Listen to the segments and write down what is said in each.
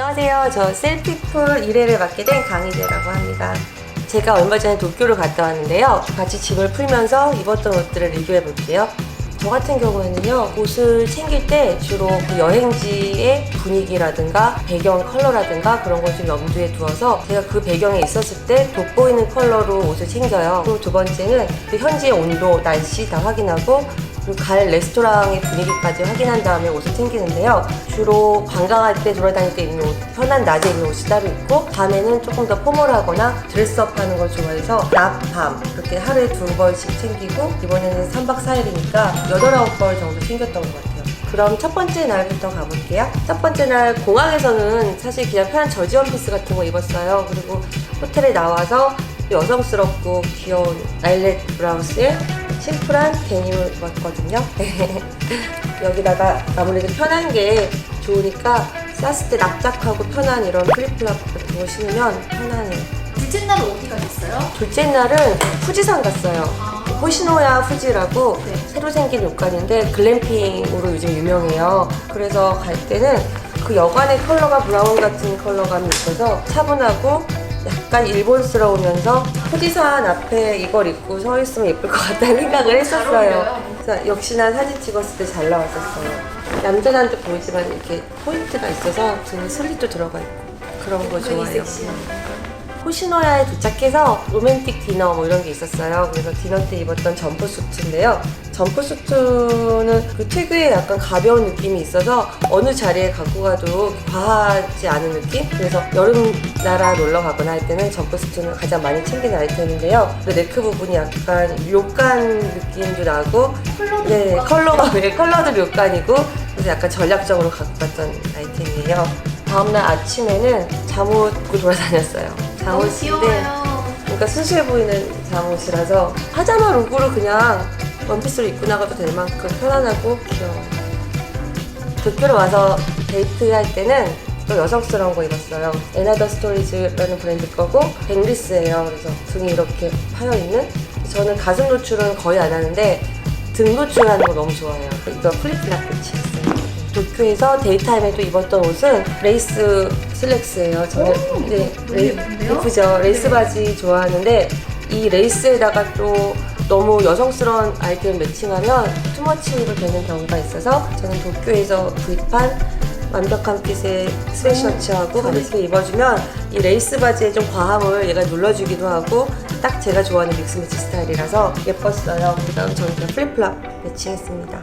안녕하세요. 저 셀피풀 1회를 맡게 된 강희재라고 합니다. 제가 얼마 전에 도쿄를 갔다 왔는데요. 같이 짐을 풀면서 입었던 옷들을 리뷰해 볼게요. 저 같은 경우에는요, 옷을 챙길 때 주로 그 여행지의 분위기라든가 배경 컬러라든가 그런 걸 좀 염두에 두어서 제가 그 배경에 있었을 때 돋보이는 컬러로 옷을 챙겨요. 그리고 두 번째는 그 현지의 온도, 날씨 다 확인하고 갈 레스토랑의 분위기까지 확인한 다음에 옷을 챙기는데요. 주로 관광할 때 돌아다닐 때 입는 옷, 편한 낮에 입는 옷이 따로 있고 밤에는 조금 더 포멀하거나 드레스업 하는 걸 좋아해서 낮, 밤 그렇게 하루에 두 번씩 챙기고 이번에는 3박 4일이니까 8, 9벌 정도 챙겼던 것 같아요. 그럼 첫 번째 날부터 가볼게요. 첫 번째 날 공항에서는 사실 그냥 편한 저지 원피스 같은 거 입었어요. 그리고 호텔에 나와서 여성스럽고 귀여운 아일렛 브라우스에 심플한 데님을 입었거든요. 여기다가 아무래도 편한 게 좋으니까 쌌을 때 납작하고 편한 이런 플립플랍 같은 거 신으면 편하네요. 둘째 날은 어디 가셨어요? 둘째 날은 후지산 갔어요. 아. 호시노야 후지라고 네. 새로 생긴 욕관인데 글램핑으로 요즘 유명해요. 그래서 갈 때는 그 여관의 컬러가 브라운 같은 컬러감이 있어서 차분하고 약간 일본스러우면서 후지산 앞에 이걸 입고 서 있으면 예쁠 것 같다는 생각을 했었어요. 그래서 역시나 사진 찍었을 때 잘 나왔었어요. 얌전한 듯 보이지만 이렇게 포인트가 있어서 등에 슬릿도 들어가 있고 그런 거 좋아해요. 호시노야에 도착해서 로맨틱 디너 뭐 이런 게 있었어요. 그래서 디너 때 입었던 점프수트인데요. 점프수트는 그 특유의 약간 가벼운 느낌이 있어서 어느 자리에 갖고 가도 과하지 않은 느낌? 그래서 여름 나라 놀러 가거나 할 때는 점프수트는 가장 많이 챙기는 아이템인데요. 그 네크 부분이 약간 료간 느낌도 나고 컬러도 네. 컬러가 왜 컬러도 료간이고 그래서 약간 전략적으로 갖고 갔던 아이템이에요. 다음날 아침에는 잠옷 입고 돌아다녔어요. 너무 잠옷인데 귀여워요. 그러니까 순수해 보이는 잠옷이라서 파자마 룩으로 그냥 원피스를 입고 나가도 될 만큼 편안하고 귀여워. 도쿄로 와서 데이트할 때는 또 여성스러운 거 입었어요. 에나더 스토리즈라는 브랜드 거고 뱅리스예요. 그래서 등이 이렇게 파여 있는. 저는 가슴 노출은 거의 안 하는데 등 노출하는 거 너무 좋아해요. 이거 플립플랍 매치했어요. 도쿄에서 데이타임에 또 입었던 옷은 레이스 슬랙스예요. 저는 오, 네, 너무 레이- 예쁜데요? 예쁘죠. 레이스 네. 바지 좋아하는데 이 레이스에다가 또 너무 여성스러운 아이템 매칭하면 투머치로 되는 경우가 있어서 저는 도쿄에서 구입한 완벽한 핏의 스웨셔츠하고 같이 입어주면 이 레이스 바지의 좀 과함을 얘가 눌러주기도 하고 딱 제가 좋아하는 믹스매치 스타일이라서 예뻤어요. 그 다음 저는 그냥 플립플랍 매칭했습니다.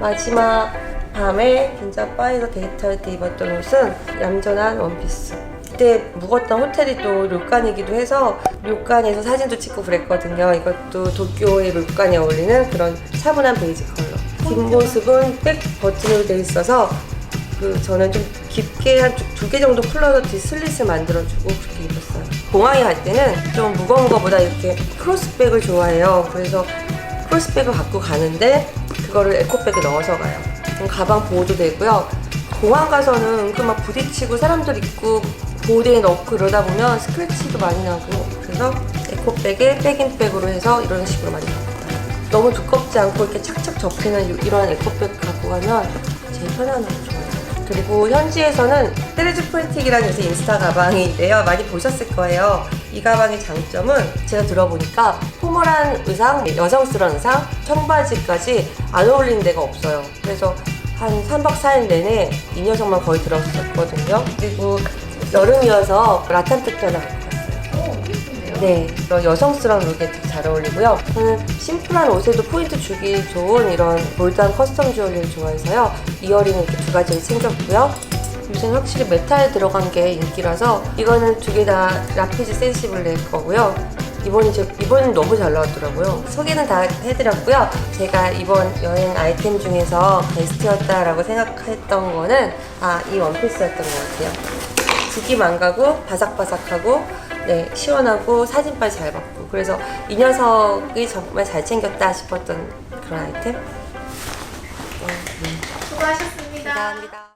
마지막 밤에 긴자 바에서 데이트할 때 입었던 옷은 얌전한 원피스. 그때 묵었던 호텔이 또 료칸이기도 해서 료칸에서 사진도 찍고 그랬거든요. 이것도 도쿄의 료칸에 어울리는 그런 차분한 베이지 컬러. 뒷모습은 백 버튼으로 되어 있어서 그 저는 좀 깊게 한 두 개 정도 풀러서 뒤 슬릿을 만들어주고 그렇게 입었어요. 공항에 갈 때는 좀 무거운 거보다 이렇게 크로스백을 좋아해요. 그래서 크로스백을 갖고 가는데 그거를 에코백에 넣어서 가요. 가방 보호도 되고요. 공항 가서는 은근 막 부딪히고 사람들 있고 보호대에 넣고 그러다 보면 스크래치도 많이 나고 그래서 에코백에 백인백으로 해서 이런 식으로 많이 가요. 너무 두껍지 않고 이렇게 착착 접히는 이- 이런 에코백 갖고 가면 제일 편안하고 좋아요. 그리고 현지에서는 테레즈 프리틱이라는 요새 인스타 가방인데요. 많이 보셨을 거예요. 이 가방의 장점은 제가 들어보니까 포멀한 의상, 여성스러운 의상, 청바지까지 안 어울리는 데가 없어요. 그래서 한 3박 4일 내내 이 녀석만 거의 들었었거든요. 그리고 여름이어서 라탄 특하나 갖고 갔어요. 네, 그런 여성스러운 룩에 되게 잘 어울리고요. 저는 심플한 옷에도 포인트 주기 좋은 이런 볼드한 커스텀 주얼리를 좋아해서요. 이어링을 이렇게 두 가지를 챙겼고요. 요새는 확실히 메탈 들어간 게 인기라서 이거는 두 개 다 라피즈 센시블레 거고요. 이번이 제 이번은 너무 잘 나왔더라고요. 소개는 다 해드렸고요. 제가 이번 여행 아이템 중에서 베스트였다라고 생각했던 거는 아 이 원피스였던 것 같아요. 두김 안 가고 바삭바삭하고 네 시원하고 사진빨 잘 받고 그래서 이 녀석이 정말 잘 챙겼다 싶었던 그런 아이템. 수고하셨습니다. 감사합니다.